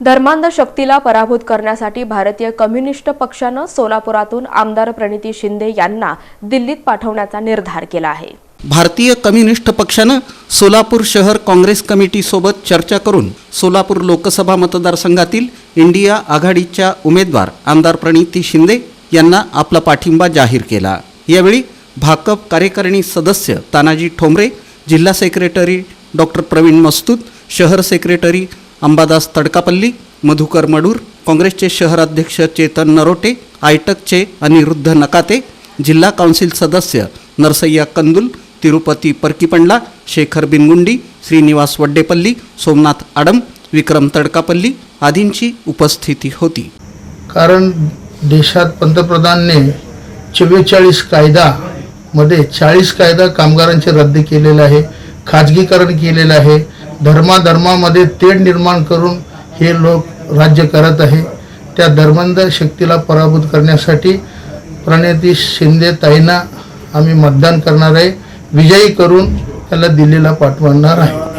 धर्मांध शक्तीला पराभूत करण्यासाठी भारतीय कम्युनिस्ट पक्षानं सोलापुरातून आमदार प्रणिती शिंदे यांना दिल्लीत पाठवण्याचा निर्धार केला आहे. भारतीय कम्युनिस्ट पक्षानं सोलापूर शहर काँग्रेस कमिटीसोबत चर्चा करून सोलापूर लोकसभा मतदारसंघातील इंडिया आघाडीच्या उमेदवार आमदार प्रणिती शिंदे यांना आपला पाठिंबा जाहीर केला. यावेळी भाकप कार्यकारिणी सदस्य तानाजी ठोंबरे जिल्हा सेक्रेटरी डॉक्टर प्रवीण मस्तूत शहर सेक्रेटरी अंबादास तडकापल्ली मधुकर मडूर काँग्रेसचे शहराध्यक्ष चेतन नरोटे आयटकचे अनिरुद्ध नकाते जिल्हा काउन्सिल सदस्य नरसय्या कंदुल तिरुपती परकीपंडला शेखर बिनगुंडी श्रीनिवास वड्डेपल्ली सोमनाथ आडम विक्रम तडकापल्ली आदींची उपस्थिती होती. कारण देशात पंतप्रधानने चव्वेचाळीस कायदामध्ये चाळीस कायदा कामगारांचे रद्द केलेला आहे खाजगीकरण केलेलं आहे धर्माधर्मामध्ये तेढ निर्माण करून हे लोक राज्य करत आहे. त्या धर्मांध शक्तीला पराभूत करण्यासाठी प्रणेती शिंदे ताईंना आम्ही मतदान करणार आहे. विजयी करून त्याला दिल्लीला पाठवणार आहे.